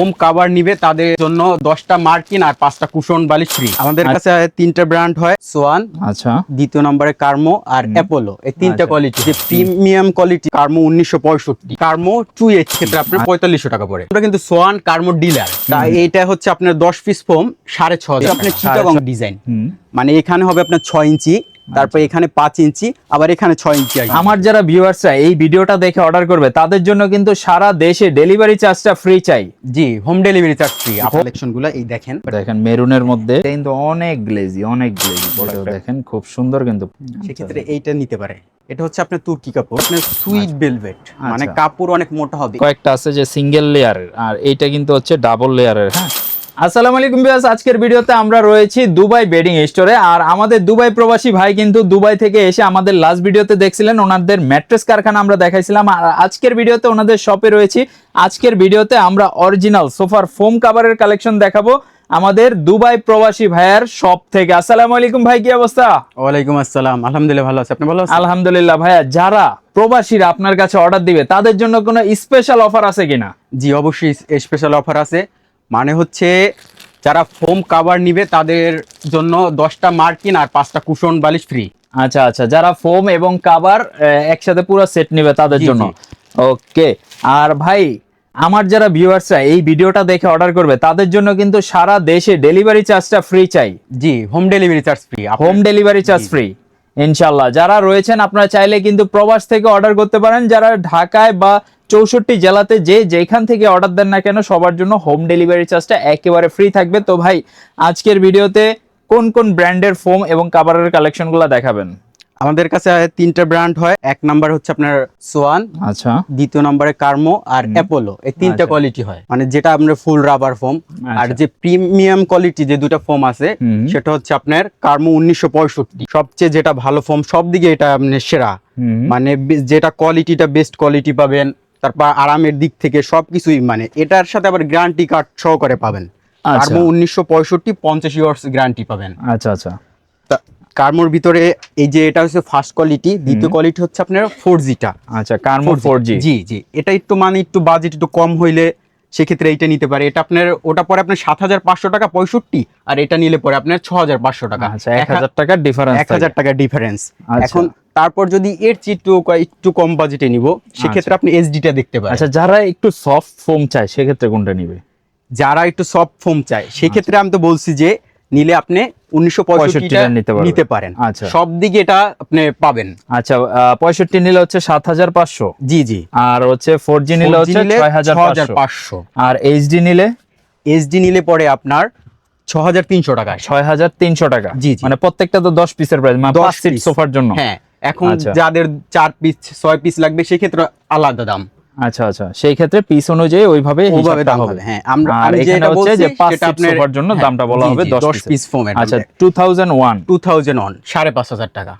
Home cover নিবে তাদের জন্য দশটা মার্কিন আর পাঁচটা কুশন বালিশ ফ্রি আমাদের কাছে তিনটা ব্র্যান্ড হয় সোয়ান আচ্ছা। দ্বিতীয় নম্বরে কার্মো আর অ্যাপোলো। এই তিনটা আচ্ছা। কোয়ালিটি যে প্রিমিয়াম কোয়ালিটি কার্মো উনিশশো পঁয়ষট্টি। কার্মো টু এইচ ক্ষেত্রে আপনার পঁয়তাল্লিশশো টাকা পড়ে। আমরা কিন্তু সোয়ান কার্মো ডিলার তা এইটা হচ্ছে আপনার দশ পিস ফোম সাড়ে ছ হাজার। আপনার চিটাগং ডিজাইন মানে এখানে হবে আপনার ছয় ইঞ্চি। তারপর এখানে পাঁচ ইঞ্চি আবার এখানে ছয় ইঞ্চি। আমার যারা ভিউয়ার্সরা এই ভিডিওটা দেখে অর্ডার করবে তাদের জন্য কিন্তু সারা দেশে ডেলিভারি চার্জটা ফ্রি চাই। জি হোম ডেলিভারি চার্জ ফ্রি কালেকশনগুলো এই দেখেন। দেখেন মেরুনের মধ্যে কিন্তু অনেক গ্লেজি অনেক গ্লেজি দেখেন খুব সুন্দর কিন্তু। সেক্ষেত্রে এইটা নিতে পারে। এটা হচ্ছে আপনার তুর্কি কাপড়। আপনার সুইট ভেলভেট মানে আচ্ছা। কাপড় অনেক মোটা হবে। কয়েকটা আছে যে সিঙ্গেল লেয়ারের আর এইটা কিন্তু হচ্ছে ডাবল লেয়ারের হ্যাঁ? আসসালামু আলাইকুম বিয়াস আজকের ভিডিওতে আমরা রয়েছি দুবাই বেডিং স্টোরে। আর আমাদের দুবাই প্রবাসী ভাই কিন্তু দুবাই থেকে এসে আমাদের লাস্ট ভিডিওতে দেখছিলেন ওনাদের ম্যাট্রেস কারখানা আমরা দেখাইছিলাম। আর আজকের ভিডিওতে ওনাদের শপে রয়েছি। আজকের ভিডিওতে আমরা অরিজিনাল সোফার ফোম কাভারের কালেকশন দেখাবো আমাদের দুবাই প্রবাসী ভাইয়ের শপ থেকে। আসসালামু আলাইকুম ভাই কি অবস্থা? ওয়ালাইকুম আসসালাম। আলহামদুলিল্লাহ ভালো আছে। আপনি ভালো আছেন? আলহামদুলিল্লাহ ভাইয়া যারা প্রবাসীরা আপনার কাছে অর্ডার দিবে তাদের জন্য কোনো স্পেশাল অফার আছে কিনা? জি অবশ্যই স্পেশাল অফার আছে। মানে হচ্ছে যারা ফোম কাভার নিবে তাদের জন্য দশটা মার্কিন আর পাঁচটা কুশন বালিশ ফ্রি আচ্ছা আচ্ছা যারা ফোম এবং কাভার একসাথে পুরো সেট নেবে তাদের জন্য। ওকে আর ভাই আমার যারা ভিউয়ার্সরা এই ভিডিওটা দেখে অর্ডার করবে তাদের জন্য কিন্তু সারা দেশে ডেলিভারি চার্জটা ফ্রি চাই। জি home delivery charge free home delivery charge free ইনশাল্লাহ যারা রয়েছেন, আপনারা চাইলে কিন্তু প্রবাস থেকে অর্ডার করতে পারেন। যারা ঢাকায় বা চৌষট্টি জেলাতে যে যেখান থেকে অর্ডার দেন না কেন, সবার জন্য হোম ডেলিভারি চার্জটা একেবারে ফ্রি থাকবে। তো ভাই, আজকের ভিডিওতে কোন কোন ব্র্যান্ডের ফোম এবং কাভারের কালেকশনগুলো দেখাবেন? আমাদের কাছে তিনটা ব্র্যান্ড হয়। এক নাম্বার হচ্ছে আপনার সোয়ান আচ্ছা। দ্বিতীয় নম্বরে কার্মো আর অ্যাপোলো। এই তিনটা আচ্ছা। কোয়ালিটি হয়। মানে যেটা আপনার ফুল রাবার ফোম আর আচ্ছা। যে প্রিমিয়াম কোয়ালিটি যে দুটো ফোম আছে সেটা হচ্ছে আপনার কার্মো উনিশশো পঁয়ষট্টি। সবচেয়ে যেটা ভালো ফোম সব দিকে এটা আপনার সেরা। মানে যেটা কোয়ালিটিটা বেস্ট কোয়ালিটি পাবেন তারপর আরামের দিক থেকে সবকিছুই মানে এটার সাথে আবার গ্যারান্টি কার্ড সহকারে পাবেন। আচ্ছা। কার্মো উনিশশো পঁয়ষট্টি পঞ্চাশ ইয়ার্স গ্যারান্টি পাবেন। আচ্ছা আচ্ছা। কার্মোর ভিতরে এই যে এটা হচ্ছে ফার্স্ট কোয়ালিটি দ্বিতীয় কোয়ালিটি হচ্ছে আপনার ফোর জিটা আচ্ছা কার্মো ফোর জি জি জি। এটা একটু মানে একটু বাজেট একটু কম হইলে সেক্ষেত্রে এইটা নিতে পারে। এটা আপনার ওটা পরে আপনার সাত হাজার পাঁচশো টাকা পঁয়ষট্টি আর এটা নিলে পরে আপনার ছ হাজার পাঁচশো টাকা। আচ্ছা এক হাজার টাকার ডিফারেন্স এক হাজার টাকা ডিফারেন্স আচ্ছা। এখন তারপর যদি এর চেয়ে একটু একটু কম বাজেটে নিব সেক্ষেত্রে আপনি এসডিটা দেখতে পারেন। আচ্ছা যারা একটু সফট ফোম চায় সেক্ষেত্রে কোনটা নিবে? যারা একটু সফট ফোম চায় সেক্ষেত্রে আমি তো বলছি যে নিলে আপনি উনিশশো 65 নিতে পারেন। আচ্ছা। সব দিকে এটা আপনি পাবেন। আচ্ছা পঁয়ষট্টি নিলে হচ্ছে সাত হাজার পাঁচশো। জি জি। আর হচ্ছে ফোর জি নিলে হচ্ছে ছয় হাজার পাঁচশো। আর এইচডি নিলে? এসডি নিলে পরে আপনার ছ হাজার তিনশো টাকায়। ছয় হাজার তিনশো টাকা। জি। মানে প্রত্যেকটা তো দশ পিসের প্রাইস মানে 10 সিট সোফার জন্য। হ্যাঁ এখন আচ্ছা। যাদের চার পিস ছয় পিস লাগবে সেক্ষেত্রে আলাদা দাম। আচ্ছা আচ্ছা। সেই ক্ষেত্রে পিস অনুযায়ী ওইভাবে হিসাবটা হবে। হ্যাঁ আমরা আমি যেটা বলছি যে পাঁচ সেটা সোফার জন্য হ্যাঁ, দামটা বলা হবে জি, দশ দশ পিস ফোমের আচ্ছা two thousand one two thousand one সাড়ে পাঁচ হাজার টাকা।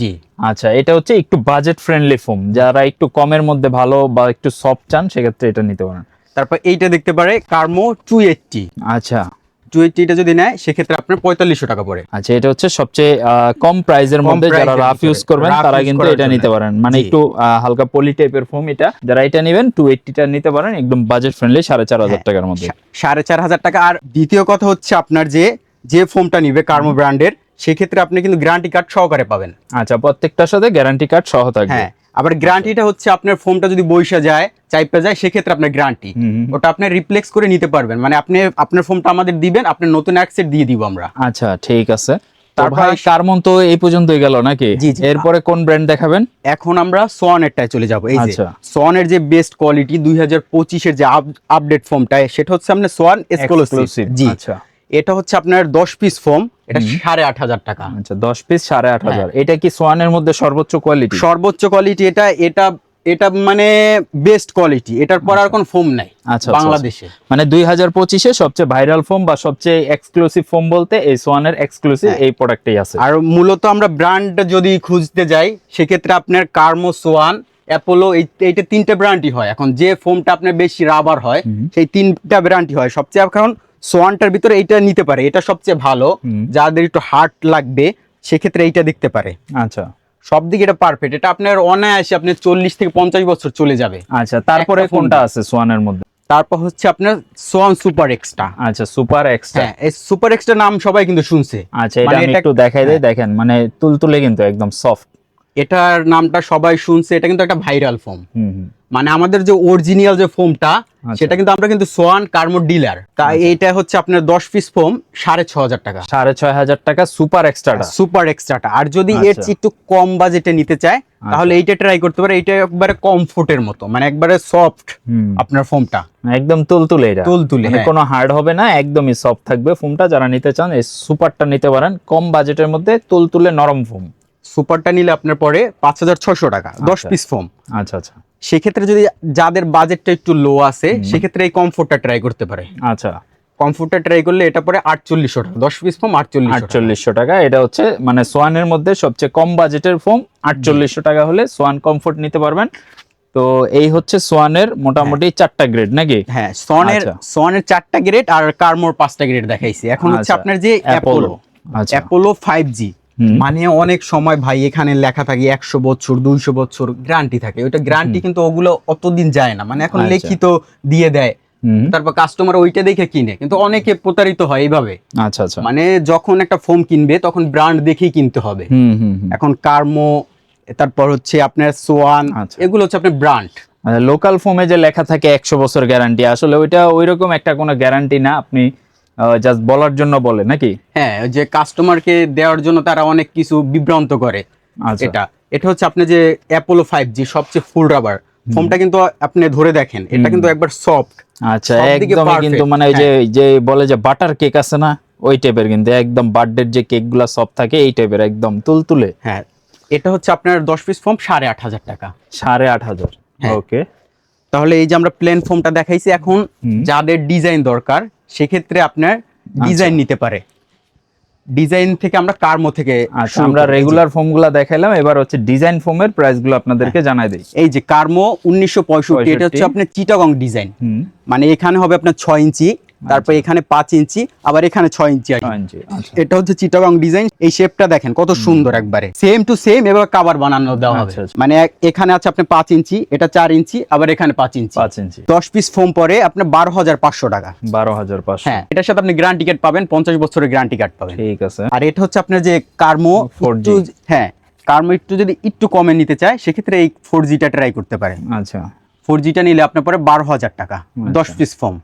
জি। আচ্ছা এটা হচ্ছে একটু বাজেট ফ্রেন্ডলি ফোম যারা একটু কমের মধ্যে ভালো বা একটু সফট চান সেক্ষেত্রে এটা নিতে পারেন। তারপর এইটা দেখতে পারে কার্মো টু এইটটি আচ্ছা। টু যদি নেয় সেক্ষেত্রে আপনার পঁয়তাল্লিশশো টাকা পড়ে। আচ্ছা এটা হচ্ছে সবচেয়ে কম প্রাইজের মধ্যে যারা রাফ ইউজ করবেন তারা কিন্তু এটা নিতে পারেন। মানে একটু হালকা পলি টাইপের ফোম এটা। যারা এটা নেবেন টু এইটটিটা নিতে পারেন একদম বাজেট ফ্রেন্ডলি সাড়ে চার হাজার হ্যাঁ, টাকার মধ্যে। সাড়ে চার হাজার টাকা। আর দ্বিতীয় কথা হচ্ছে আপনার যে যে ফোমটা নিবে কার্মো ব্র্যান্ডের সেক্ষেত্রে আপনি কিন্তু গ্যারান্টি কার্ড সহকারে পাবেন। আচ্ছা প্রত্যেকটার সাথে গ্যারান্টি কার্ড সহ থাকবে। হ্যাঁ আবার গ্যারান্টিটা হচ্ছে আপনার ফোমটা যদি বইসা যায় চাইপে যায় সেক্ষেত্রে আপনার গ্যারান্টি। ওটা আপনি রিপ্লেক্স করে নিতে পারবেন। মানে আপনি আপনার ফোমটা আমাদের দিবেন আপনার নতুন অ্যাক্সেট দিয়ে দিব আমরা। আচ্ছা ঠিক আছে। ভাই তো এই পর্যন্তই গেল নাকি। এরপরে কোন ব্র্যান্ড দেখাবেন? এখন আমরা সোয়ানেরটায় চলে যাব। এই যে আচ্ছা। যে বেস্ট কোয়ালিটি হাজার পঁচিশের যে আপডেট সেটা হচ্ছে এক্সক্লুসিভ জি। আচ্ছা। এটা হচ্ছে আপনার দশ পিস ফোম এটা সাড়ে আট হাজার টাকা। আচ্ছা দশ পিস সাড়ে আট হাজার। হ্যাঁ। এটা কি সোয়ানের মধ্যে সর্বোচ্চ কোয়ালিটি সর্বোচ্চ কোয়ালিটি এটা এটা এটা মানে বেস্ট কোয়ালিটি এটার পর আর কোনো ফোম নাই আচ্ছা, আচ্ছা, বাংলাদেশে। মানে দুই হাজার পঁচিশে সবচেয়ে ভাইরাল ফোম বা সবচেয়ে এক্সক্লুসিভ ফোম বলতে এই সোয়ানের এক্সক্লুসিভ হ্যাঁ। এই প্রোডাক্টই আছে। আর মূলত আমরা ব্র্যান্ড যদি খুঁজতে যাই সেক্ষেত্রে আপনার কার্মো সোয়ান অ্যাপোলো এই এইটা তিনটা ব্র্যান্ডই হয়। এখন যে ফোমটা আপনার বেশি রাবার হয় সেই তিনটা ব্র্যান্ডই হয়। সবচেয়ে এখন সোয়ানটার ভিতরে এইটা নিতে পারে। এটা সবচেয়ে ভালো। যাদের একটু হার্ড লাগবে সেক্ষেত্রে এইটা দেখতে পারে। আচ্ছা। সব দিকে এটা পারফেক্ট এটা আপনার অনায়াসে আপনার চল্লিশ থেকে পঞ্চাশ বছর চলে যাবে। আচ্ছা তারপরে কোনটা আছে সোয়ানের মধ্যে? তারপর হচ্ছে আপনার সোয়ান সুপার এক্সট্রা। আচ্ছা সুপার এক্সট্রা। হ্যাঁ এই সুপার এক্সট্রা নাম সবাই কিন্তু শুনছে। আচ্ছা এটা মানে আমি একটু দেখাই দেই দেখেন মানে তুলতুলে কিন্তু একদম সফট এটার নামটা সবাই শুনছে এটা কিন্তু একটা ভাইরাল ফোম মানে আমাদের যে অরিজিনাল যে ফোমটা আচ্ছা। সেটা কিন্তু আমরা কিন্তু সোয়ান কার্মো ডিলার তাই এইটা হচ্ছে আপনার দশ পিস ফোম সাড়ে ছ হাজার টাকা। সাড়ে ছয় হাজার টাকা সুপার এক্সট্রাটা সুপার এক্সট্রাটা আর যদি এর আচ্ছা। চেয়ে একটু কম বাজেটে নিতে চায় তাহলে এইটা ট্রাই করতে পারে। এটা একবারে কমফোর্টের মতো। মানে একবারে সফট আপনার ফোমটা একদম তুলতুলে এটা। তুলতুলে, মানে হ্যাঁ। কোনো হার্ড হবে না একদমই সফট থাকবে ফোমটা যারা নিতে চান এই সুপারটা নিতে পারেন। কম বাজেটের মধ্যে তুলতুলে নরম ফোম সুপারটা নিলে আপনার পরে পাঁচ হাজার ছশো টাকা দশ আচ্ছা। পিস ফোম আচ্ছা আচ্ছা। সেক্ষেত্রে যদি যাদের বাজেটটা একটু লো আছে সেক্ষেত্রে এই কমফোর্টটা ট্রাই করতে পারে। আচ্ছা। কমফোর্টটা ট্রাই করলে এটা পরে আটচল্লিশশো টাকা দশ পিস ফোম আটচল্লিশ আটচল্লিশশো টাকা এটা হচ্ছে মানে সোয়ানের মধ্যে সবচেয়ে কম বাজেটের ফোম আটচল্লিশশো টাকা হলে সোয়ান কমফোর্ট নিতে পারবেন। তো এই হচ্ছে সোয়ানের মোটামুটি চারটা গ্রেড নাকি? হ্যাঁ সনের আচ্ছা। সনের চারটা গ্রেড আর কার্মোর পাঁচটা গ্রেড দেখাইছি। এখন হচ্ছে আচ্ছা। আপনার যে অ্যাপোলো আচ্ছা। Apollo five G. মানে অনেক সময় ভাই এখানে লেখা থাকে একশো বছর দুইশো বছর গ্যারান্টি থাকে। ওইটা গ্যারান্টি কিন্তু ওগুলো অতদিন যায় না। মানে এখন আচ্ছা। লিখিত দিয়ে দেয়। তারপর কাস্টমার ওইটা দেখে কিনে। কিন্তু অনেকে প্রতারিত হয় এইভাবে। আচ্ছা আচ্ছা। মানে যখন একটা ফোম কিনবে তখন ব্র্যান্ড দেখেই কিনতে হবে। এখন কার্মো তারপর হচ্ছে আপনার সোয়ান আচ্ছা। এগুলো হচ্ছে আপনার ব্র্যান্ড লোকাল ফোমে যে লেখা থাকে একশো বছর গ্যারান্টি আসলে ওইটা ওইরকম একটা কোনো গ্যারান্টি না। আপনি জাস্ট বলার জন্য বলে নাকি? হ্যাঁ যে কাস্টমারকে দেওয়ার জন্য তারা অনেক কিছু বিভ্রান্ত করে আচ্ছা। এটা। এটা হচ্ছে আপনি যে অ্যাপোলো ফাইভ জি সবচেয়ে ফুল রাবার ফোমটা কিন্তু আপনি ধরে দেখেন এটা কিন্তু একবার সফট আচ্ছা perfect, কিন্তু মানে ওই যে যে বলে যে বাটার কেক আছে না ওই টাইপের কিন্তু একদম বার্থডের যে কেকগুলা সব থাকে এই টাইপের একদম তুলতুলে। হ্যাঁ এটা হচ্ছে আপনার দশ পিস ফোম সাড়ে আট হাজার টাকা। সাড়ে আট হাজার হ্যাঁ। ওকে তাহলে এই যে আমরা প্লেন ফোমটা দেখাইছি এখন যাদের ডিজাইন দরকার সেক্ষেত্রে আপনার ডিজাইন নিতে পারে। ডিজাইন থেকে আমরা কার্মো থেকে আচ্ছা আমরা রেগুলার ফর্মগুলা গুলা দেখাইলাম এবার হচ্ছে ডিজাইন ফর্মের প্রাইসগুলো আপনাদেরকে জানাই দিই। এই যে কার্মো উনিশশো পঁয়ষট্টি এটা হচ্ছে আপনার চিটাগং ডিজাইন মানে এখানে হবে আপনার ছয় ইঞ্চি। তারপর এখানে পাঁচ ইঞ্চি আবার এখানে ছয় ইঞ্চি আচ্ছা। এটা হচ্ছে চিটাগং ডিজাইন এই শেপটা দেখেন কত সুন্দর একবারে। সেম টু সেম এবার কাভার বানানো দেওয়া হবে। আচ্ছা, আচ্ছা। মানে এখানে আছে আপনি পাঁচ ইঞ্চি এটা চার ইঞ্চি আবার এখানে পাঁচ ইঞ্চি। পাঁচ ইঞ্চি। দশ পিস ফোম পরে আপনার বারো হাজার পাঁচশো টাকা। বারো হাজার পাঁচশো। হ্যাঁ এটার সাথে আপনি গ্যারান্টি কার্ড পাবেন পঞ্চাশ বছরের গ্যারান্টি কার্ড পাবেন। ঠিক আছে। আর এটা হচ্ছে আপনার যে কার্মো 4G একটু হ্যাঁ কার্মো একটু যদি একটু কমে নিতে চায় সেক্ষেত্রে এই ফোর জিটা ট্রাই করতে পারেন। আচ্ছা। ফোর জিটা নিলে আপনার পরে বারো হাজার টাকা দশ পিস ফোম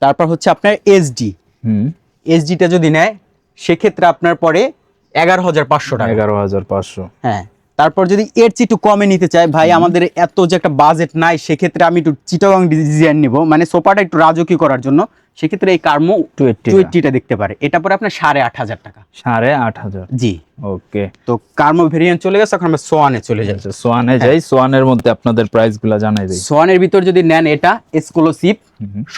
তারপর হচ্ছে আপনার এসডি হুম। এসডিটা যদি নেয় সেক্ষেত্রে আপনার পরে এগারো হাজার পাঁচশো টাকা। এগারো হাজার পাঁচশো। হ্যাঁ। তারপর যদি এর চেয়ে একটু কমে নিতে চায় ভাই আমাদের এত যে একটা বাজেট নাই সেক্ষেত্রে আমি একটু চিটাগং ডিজাইন নিব। মানে সোফাটা একটু রাজকীয় করার জন্য সেক্ষেত্রে এই কার্মো 280 টুয়েটিটা দেখতে পারে। এটা পরে আপনার সাড়ে আট হাজার টাকা। সাড়ে আট হাজার। জি। ওকে। তো কার্মো ভেরিয়েন্ট চলে গেছে এখন আমরা সোয়ানে চলে যাই। আচ্ছা সোয়ানে যাই সোয়ানের মধ্যে আপনাদের প্রাইসগুলা জানাই দিই। সোয়ানের ভিতর যদি নেন এটা এক্সক্লুসিভ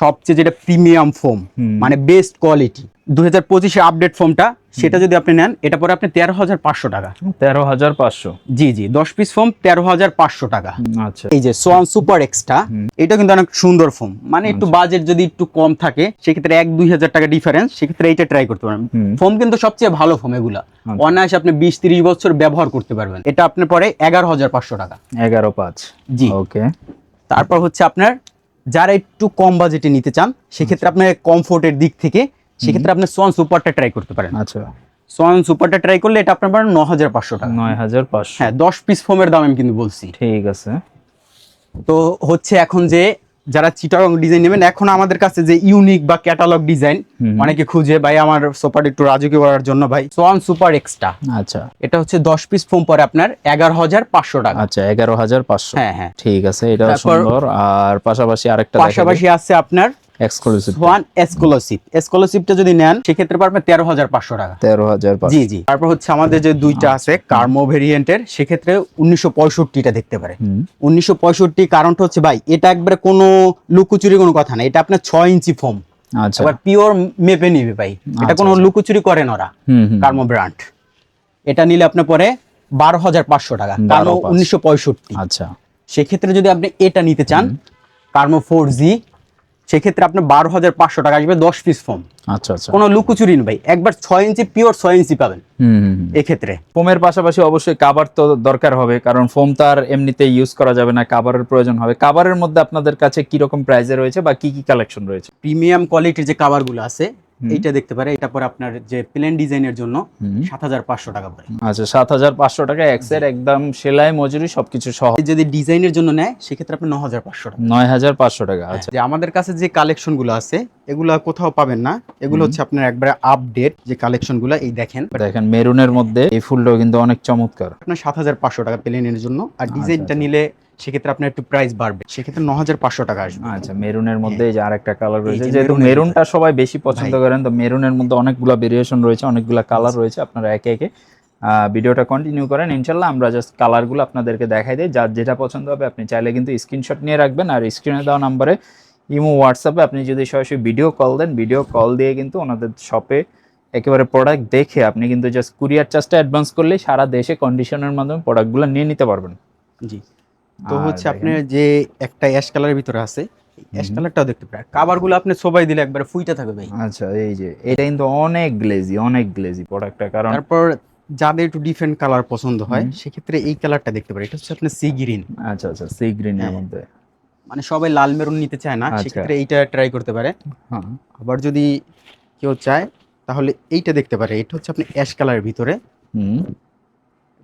সবচেয়ে যেটা প্রিমিয়াম ফোম। মানে বেস্ট কোয়ালিটি দুই হাজার পঁচিশে আপডেট ফোমটা সেটা যদি আপনি নেন এটা পরে আপনি তেরো হাজার পাঁচশো টাকা। তেরো হাজার পাঁচশো। জি জি দশ পিস ফোম তেরো হাজার পাঁচশো টাকা। আচ্ছা। এই যে সোয়ান সুপার এক্সট্রা এটা কিন্তু অনেক সুন্দর ফোম মানে একটু আচ্ছা। বাজেট যদি একটু কম থাকে সেক্ষেত্রে এক দুই হাজার টাকা ডিফারেন্স সেক্ষেত্রে এইটা ট্রাই করতে পারেন। ফোম কিন্তু সবচেয়ে ভালো ফোম এগুলা। আচ্ছা। অনায়াসে আপনি বিশ তিরিশ বছর ব্যবহার করতে পারবেন। এটা আপনার পরে এগারো হাজার পাঁচশো টাকা। এগারো পাঁচ। জি। ওকে। তারপর হচ্ছে আপনার যারা একটু কম বাজেটে নিতে চান সেক্ষেত্রে আপনার কমফোর্টের দিক থেকে সেক্ষেত্রে আপনি সোয়ান সুপারটা ট্রাই করতে পারেন। আচ্ছা। সোয়ান সুপারটা ট্রাই করলে এটা আপনার পারেন ন হাজার পাঁচশো টাকা। নয় হাজার পাঁচশো। হ্যাঁ দশ পিস ফোমের দাম আমি কিন্তু বলছি। ঠিক আছে। তো হচ্ছে এখন যে যারা চিটাগং ডিজাইন নেবেন এখন আমাদের কাছে যে ইউনিক বা ক্যাটালগ ডিজাইন অনেকে খুঁজে ভাই আমার সোপার একটু রাজকীয় করার জন্য ভাই। সোয়ান সুপার এক্সট্রা আচ্ছা। এটা হচ্ছে দশ পিস ফোম পরে আপনার এগারো হাজার পাঁচশো টাকা। আচ্ছা এগারো হাজার পাঁচশো। হ্যাঁ হ্যাঁ। ঠিক আছে এটা সুন্দর। আর পাশাপাশি আরেকটা পাশাপাশি আছে আপনার এক্সক্লুসিভ সোয়ান এক্সক্লুসিভ এক্সক্লুসিভটা যদি নেন সেক্ষেত্রে পারবেন তেরো হাজার পাঁচশো টাকা। তেরো হাজার জি জি। তারপর হচ্ছে আমাদের যে দুইটা আছে কার্মো ভেরিয়েন্টের সেক্ষেত্রে উনিশশো পঁয়ষট্টিটা দেখতে পারে। উনিশশো পঁয়ষট্টি কারণটা হচ্ছে ভাই এটা একবারে কোনো লুকোচুরি কোনো কথা না। এটা আপনার ছয় ইঞ্চি ফোম আচ্ছা। পিওর মেপে নিবে ভাই। এটা আচ্ছা, কোনো আচ্ছা। লুকোচুরি করে ওরা কার্মো ব্র্যান্ড এটা নিলে আপনার পরে বারো হাজার পাঁচশো টাকা। কার্মো উনিশশো পঁয়ষট্টি। আচ্ছা। সেক্ষেত্রে যদি আপনি এটা নিতে চান কার্মো ফোর জি সেক্ষেত্রে আপনার বারো হাজার পাঁচশো টাকা আসবে দশ পিস ফোম আচ্ছা আচ্ছা। কোনো লুকুচুরি ভাই। একবার ছয় ইঞ্চি পিওর ছয় ইঞ্চি পাবেন। এক্ষেত্রে। ফোমের পাশাপাশি অবশ্যই কাবার তো দরকার হবে কারণ ফোম তো আর এমনিতে ইউজ করা যাবে না কাবারের প্রয়োজন হবে। কাবারের মধ্যে আপনাদের কাছে কীরকম রকম প্রাইসে রয়েছে বা কি কি কালেকশন রয়েছে? প্রিমিয়াম কোয়ালিটির যে কাবারগুলো আছে। এইটা দেখতে পারে এটা পরে আপনার যে প্লেন ডিজাইনের জন্য সাত হাজার পাঁচশো টাকা পড়ে আচ্ছা সাত হাজার পাঁচশো টাকা এক্সের একদম সেলাই মজুরি সবকিছু সহ। যদি ডিজাইনের জন্য নেয় সেক্ষেত্রে আপনি ন হাজার পাঁচশো টাকা। নয় হাজার পাঁচশো টাকা আচ্ছা। যে আমাদের কাছে যে কালেকশনগুলো আছে এগুলো কোথাও পাবেন না। এগুলো হচ্ছে আপনার একবারে আপডেট যে কালেকশন কালেকশনগুলো এই দেখেন। দেখেন মেরুনের মধ্যে এই ফুলটাও কিন্তু অনেক চমৎকার। আপনার সাত হাজার পাঁচশো টাকা প্লেনের জন্য। আর ডিজাইনটা আচ্ছা। নিলে সেক্ষেত্রে আপনার একটু প্রাইস বাড়বে। সেক্ষেত্রে ন হাজার পাঁচশো টাকা আসবে। আচ্ছা মেরুনের মধ্যে এই যে আরেকটা কালার রয়েছে যেহেতু মেরুনটা সবাই বেশি পছন্দ করেন তো মেরুনের মধ্যে অনেকগুলা ভেরিয়েশন রয়েছে অনেকগুলা কালার রয়েছে আপনারা একে একে ভিডিওটা কন্টিনিউ করেন। ইনশাল্লাহ আমরা জাস্ট কালারগুলো আপনাদেরকে দেখাই দিই। যার যেটা পছন্দ হবে আপনি চাইলে কিন্তু স্ক্রিনশট নিয়ে রাখবেন আর স্ক্রিনে দেওয়া নাম্বারে ইমো হোয়াটসঅ্যাপে আপনি যদি সরাসরি ভিডিও কল দেন ভিডিও কল দিয়ে কিন্তু ওনাদের শপে একেবারে প্রোডাক্ট দেখে আপনি কিন্তু জাস্ট কুরিয়ার চার্জটা অ্যাডভান্স করলেই সারা দেশে কন্ডিশনের মাধ্যমে প্রোডাক্টগুলো নিয়ে নিতে পারবেন। জি। তো হচ্ছে। আপনার যে একটা অ্যাশ কালারের ভিতরে আছে অ্যাশ। কালারটাও দেখতে পারেন কাভারগুলো আপনি সবাই দিলে একবারে ফুইটা থাকবে ভাই আচ্ছা এই যে এটা কিন্তু অনেক গ্লেজি অনেক গ্লেজি প্রোডাক্টটা কারণ তারপর যাদের একটু ডিফারেন্ট কালার পছন্দ হয়। সেক্ষেত্রে এই কালারটা দেখতে পারে এটা হচ্ছে আপনার সি গ্রিন আচ্ছা আচ্ছা সি গ্রিনের হ্যাঁ। মধ্যে মানে সবাই লাল মেরুন নিতে চায় না আচ্ছা। সেক্ষেত্রে এইটা ট্রাই করতে পারে হ্যাঁ আবার যদি কেউ চায় তাহলে এইটা দেখতে পারে এটা হচ্ছে আপনি অ্যাশ কালারের ভিতরে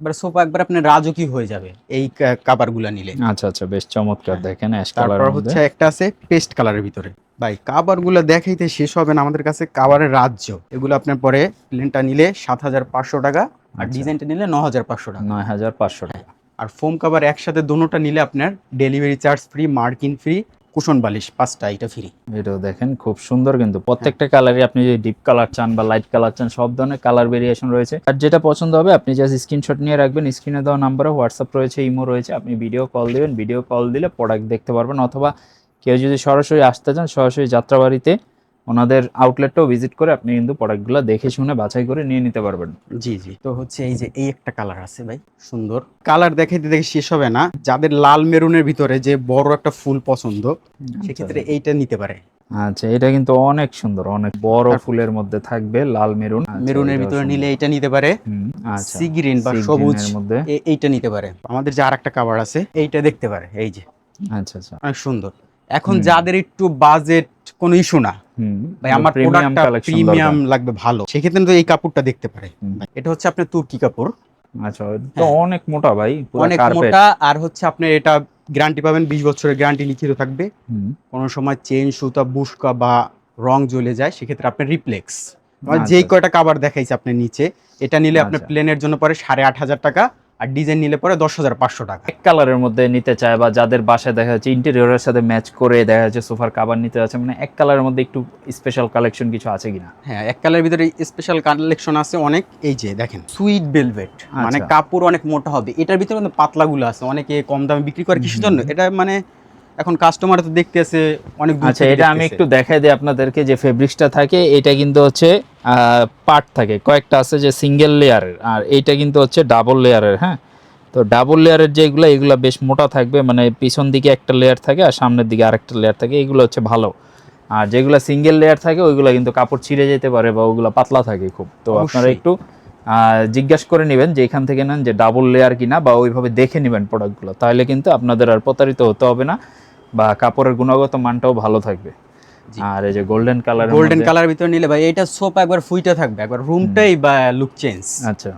এবার সোফা একবার আপনার রাজকীয় হয়ে যাবে এই কাভারগুলো নিলে। আচ্ছা আচ্ছা বেশ চমৎকার দেখেন অ্যাশ তারপর হচ্ছে একটা আছে পেস্ট কালারের ভিতরে। ভাই কাভারগুলো দেখাইতে শেষ হবে না আমাদের কাছে কাভারের রাজ্য। এগুলো আপনার পরে প্লেনটা নিলে সাত হাজার পাঁচশো টাকা আর আচ্ছা। ডিজাইনটা নিলে ন হাজার পাঁচশো টাকা। নয় হাজার পাঁচশো টাকা। আর ফোম কাভার একসাথে দোনোটা নিলে আপনার ডেলিভারি চার্জ ফ্রি মার্কিন ফ্রি কুশন বালিশ, পাঁচটা, এটা ফ্রি এটাও দেখেন, খুব সুন্দর কিন্তু। প্রত্যেকটা কালারই আপনি যদি ডিপ কালার চান বা লাইট কালার চান, সব ধরনের কালার ভেরিয়েশন রয়েছে। আর যেটা পছন্দ হবে, আপনি জাস্ট স্ক্রিনশট নিয়ে রাখবেন। স্ক্রিনে দেওয়া নাম্বারে হোয়াটসঅ্যাপ রয়েছে ইমো রয়েছে। আপনি ভিডিও কল দিবেন ভিডিও কল দিলে প্রোডাক্ট দেখতে পারবেন। অথবা কেউ যদি সরাসরি আসতে চান, সরাসরি যাত্রাবাড়িতে ওনাদের আউটলেটটাও ভিজিট করে আপনি কিন্তু প্রোডাক্টগুলো দেখে শুনে বাছাই করে নিয়ে নিতে পারবেন। জি জি। তো হচ্ছে এই যে এই একটা কালার আছে ভাই সুন্দর। কালার দেখাইতে দেখে শেষ হবে না। যাদের লাল মেরুনের ভিতরে যে বড় একটা ফুল পছন্দ সেক্ষেত্রে এইটা নিতে পারে। আচ্ছা এটা কিন্তু অনেক সুন্দর অনেক বড় ফুলের মধ্যে থাকবে লাল মেরুন। আচ্ছা, মেরুনের ভিতরে নিলে এইটা নিতে পারে। হুম, আচ্ছা। সি গ্রিন বা সবুজ এর মধ্যে। এইটা নিতে পারে। আমাদের যে আর একটা কাভার আছে এইটা দেখতে পারে এই যে। আচ্ছা আচ্ছা। অনেক সুন্দর। এখন যাদের একটু বাজেট কোনো ইস্যু না ভাই আমার প্রোডাক্টটা কালেকশন প্রিমিয়াম লাগবে ভালো। সেক্ষেত্রে তো এই কাপড়টা দেখতে পারে এটা হচ্ছে আপনার তুর্কি কাপড়। আচ্ছা তো অনেক মোটা ভাই অনেক মোটা আর হচ্ছে আপনার এটা গ্যারান্টি পাবেন বিশ বছরের গ্যারান্টি লিখিত থাকবে। কোনো সময় চেন সুতা বুসকা বা রং জ্বলে যায় সেক্ষেত্রে আপনার রিপ্লেক্স আচ্ছা, যেই আচ্ছা। কয়টা কাবার দেখাইছে আপনি নিচে এটা নিলে আপনার আচ্ছা। প্লেনের জন্য পরে সাড়ে আট হাজার টাকা আর ডিজাইন নিলে পরে দশ হাজার পাঁচশো টাকা। এক কালারের মধ্যে নিতে চায় বা যাদের বাসায় দেখা যাচ্ছে ইন্টেরিয়রের সাথে ম্যাচ করে দেখা যাচ্ছে সোফার কাবার নিতে যাচ্ছে মানে এক কালারের মধ্যে একটু স্পেশাল কালেকশন কিছু আছে কিনা? হ্যাঁ এক কালারের ভিতরে স্পেশাল কালেকশন আছে অনেক। এই যে দেখেন সুইট বেলভেট মানে আচ্ছা। কাপড় অনেক মোটা হবে। এটার ভিতরে কিন্তু পাতলাগুলো আছে অনেকে কম দামে বিক্রি করে কিসের জন্য। এটা মানে এখন কাস্টমার তো দেখতে আছে অনেক আচ্ছা এটা আমি একটু দেখাই দিই আপনাদেরকে যে ফেব্রিক্সটা থাকে এটা কিন্তু হচ্ছে পার্ট থাকে। কয়েকটা আছে যে সিঙ্গেল লেয়ারের আর এইটা কিন্তু হচ্ছে ডাবল লেয়ারের হ্যাঁ? তো ডাবল লেয়ারের যেগুলো এগুলো বেশ মোটা থাকবে মানে পিছন দিকে একটা লেয়ার থাকে আর সামনের দিকে আরেকটা লেয়ার থাকে এগুলো হচ্ছে ভালো। আর যেগুলো সিঙ্গেল লেয়ার থাকে ওইগুলো কিন্তু কাপড় ছিঁড়ে যেতে পারে বা ওগুলো পাতলা থাকে খুব। তো আপনারা। একটু জিজ্ঞাসা করে নেবেন যে এখান থেকে নেন যে ডাবল লেয়ার কিনা বা ওইভাবে দেখে নেবেন প্রোডাক্টগুলো তাহলে কিন্তু আপনাদের আর প্রতারিত হতে হবে না। বা কাপড়ের গুণগত মানটাও ভালো থাকবে। আর এই যে গোল্ডেন কালার গোল্ডেন কালার ভিতরে নিলে ভাই এটা সোপ একবার ফুইটা থাকবে একবার রুমটাই বা লুক চেঞ্জ আচ্ছা।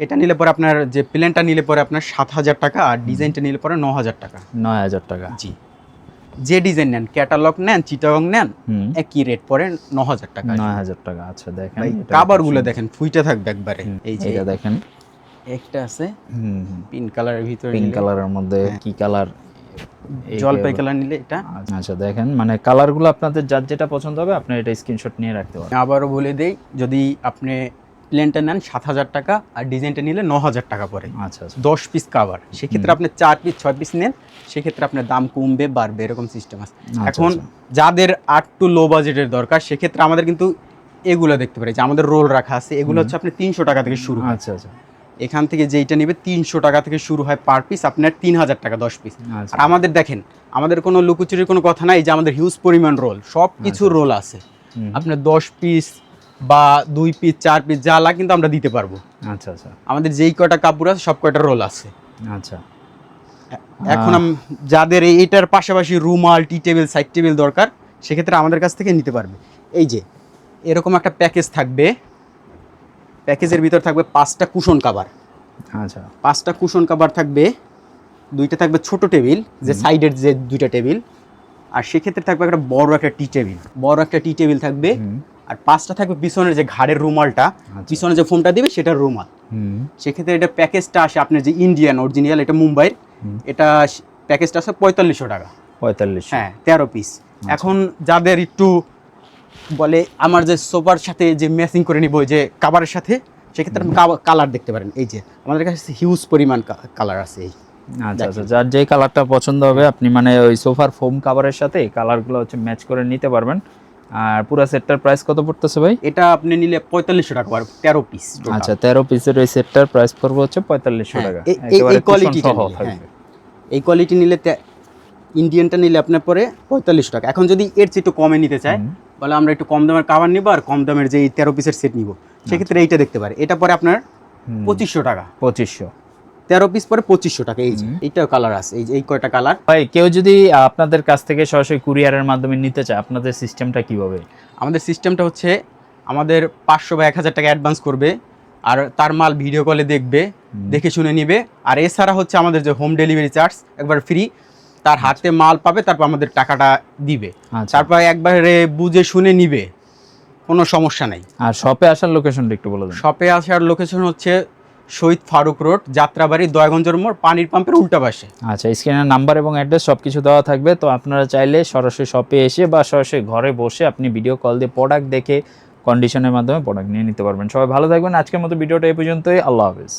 এটা নিলে পরে আপনার যে প্লেনটা নিলে পরে আপনার সাত হাজার টাকা আর ডিজাইনটা নিলে পরে ন হাজার টাকা। নয় হাজার টাকা। জি। যে ডিজাইন নেন ক্যাটালগ নেন চিটাগং নেন একই রেট পরে ন হাজার টাকা নয় হাজার টাকা আচ্ছা দেখেন কাবারগুলো দেখেন। ফুইটা থাকবে একবারে। এই যে এটা দেখেন। একটা আছে হুম পিঙ্ক কালারের ভিতরে পিঙ্ক কালারের মধ্যে হ্যাঁ। কি কালার জলপাই কালার নিলে এটা। আচ্ছা দেখেন মানে কালারগুলো আপনাদের যার যেটা পছন্দ হবে আপনি এটা স্ক্রিনশট নিয়ে রাখতে পারেন। আবারও বলে দেই যদি আপনি প্লেনটা নেন সাত হাজার টাকা আর ডিজাইনটা নিলে ন হাজার টাকা আচ্ছা আচ্ছা। দশ পিস কাভার সেক্ষেত্রে আপনি চার পিস ছয় পিস নেন সেক্ষেত্রে আপনার দাম কমবে বাড়বে এরকম সিস্টেম আছে। আচ্ছা, এখন আচ্ছা। যাদের আট টু লো বাজেটের দরকার সেক্ষেত্রে আমাদের কিন্তু এগুলো দেখতে পারি যে আমাদের রোল রাখা আছে এগুলো হচ্ছে আপনি তিনশো টাকা থেকে শুরু আচ্ছা আচ্ছা। এখান থেকে যেইটা নেবে তিনশো টাকা থেকে শুরু হয় পার পিস আপনার তিন হাজার টাকা দশ পিস আচ্ছা। আর আমাদের দেখেন আমাদের কোনো লুকোচুরির কোনো কথা নাই যে আমাদের হিউজ পরিমাণ রোল সব কিছু রোল আছে। আপনার দশ পিস বা দুই পিস চার পিস যা লাগে কিন্তু আমরা দিতে পারব। আচ্ছা আচ্ছা। আমাদের যেই কয়টা কাপড় আছে সব কয়টা রোল আছে। আচ্ছা। এখন যাদের এইটার পাশাপাশি রুমাল টি টেবিল সাইড টেবিল দরকার সেক্ষেত্রে আমাদের কাছ থেকে নিতে পারবে। এই যে এরকম একটা প্যাকেজ থাকবে। প্যাকেজের ভিতর থাকবে পাঁচটা কুশন কাভার আচ্ছা। পাঁচটা কুশন কাভার থাকবে দুইটা থাকবে ছোট টেবিল যে সাইডের যে দুইটা টেবিল আর সেক্ষেত্রে থাকবে একটা বড় একটা টি টেবিল। বড় একটা টি টেবিল থাকবে আর পাঁচটা থাকবে পিছনের যে ঘাড়ের রুমালটা পিছনে যে ফোনটা দিবে সেটার রুমাল। হুম। সেক্ষেত্রে এটা প্যাকেজটা আসে আপনার যে ইন্ডিয়ান অরিজিনাল এটা মুম্বাইয়ের। এটা প্যাকেজটা আসে পঁয়তাল্লিশশো টাকা। পঁয়তাল্লিশ হ্যাঁ তেরো পিস এখন যাদের একটু বলে আমার যে সোফার সাথে যে ম্যাচিং করে নিব যে কাভারের সাথে সেক্ষেত্রে আপনি কালার দেখতে পারেন। এই যে আমাদের কাছে হিউজ পরিমাণ কালার আছে এই। আচ্ছা আচ্ছা যার যে কালারটা পছন্দ হবে আপনি মানে ওই সোফার ফোম কাভারের সাথে কালারগুলো হচ্ছে ম্যাচ করে নিতে পারবেন। আর পুরো সেটটার প্রাইস কত পড়তেছে ভাই? এটা আপনি নিলে পঁয়তাল্লিশশো টাকা পার তেরো পিস আচ্ছা তেরো পিসের ওই সেটটার প্রাইস পড়বে হচ্ছে পঁয়তাল্লিশশো হ্যাঁ, টাকা। এই- এই- একেবারে এই কোয়ালিটি নিলে ইন্ডিয়ানটা নিলে আপনার পরে পঁয়তাল্লিশশো টাকা। এখন যদি এর চেয়ে একটু কমে নিতে চায়। বলে আমরা একটু কম দামের কাভার নিব আর কম দামের যে তেরো পিসের সেট নিব। সেক্ষেত্রে এইটা দেখতে পারে। এটা পরে আপনার পঁচিশশো টাকা। পঁচিশশো। তেরো পিস পরে পঁচিশশো টাকা। এই যে এইটাও কালার আছে। এই যে এই কয়টা কালার ভাই কেউ যদি আপনাদের কাছ থেকে সরাসরি কুরিয়ারের মাধ্যমে নিতে চায় আপনাদের সিস্টেমটা কীভাবে? আমাদের সিস্টেমটা হচ্ছে আমাদের পাঁচশো বা এক হাজার টাকা অ্যাডভান্স করবে আর তার মাল ভিডিও কলে দেখবে দেখে শুনে নিবে। আর এছাড়া হচ্ছে আমাদের যে হোম ডেলিভারি চার্জ একবার ফ্রি তার হাতে মাল পাবে তারপর আমাদের টাকাটা দিবে। আচ্ছা। তারপর একবারে বুঝে শুনে নিবে কোনো সমস্যা নাই। আর শপে আসার লোকেশনটা একটু বলে দেন। শপে আসার লোকেশন হচ্ছে শহীদ ফারুক রোড যাত্রাবাড়ি দয়গঞ্জের মোড় পানির পাম্পের উল্টা পাশে। আচ্ছা স্ক্রিনের নাম্বার এবং অ্যাড্রেস সব কিছু দেওয়া থাকবে তো আপনারা চাইলে সরাসরি শপে এসে বা সরাসরি ঘরে বসে আপনি ভিডিও কল দিয়ে প্রোডাক্ট দেখে কন্ডিশনের মাধ্যমে প্রোডাক্ট নিয়ে নিতে পারবেন। সবাই ভালো থাকবেন। আজকের মতো ভিডিওটা এই পর্যন্তই। আল্লাহ হাফিজ।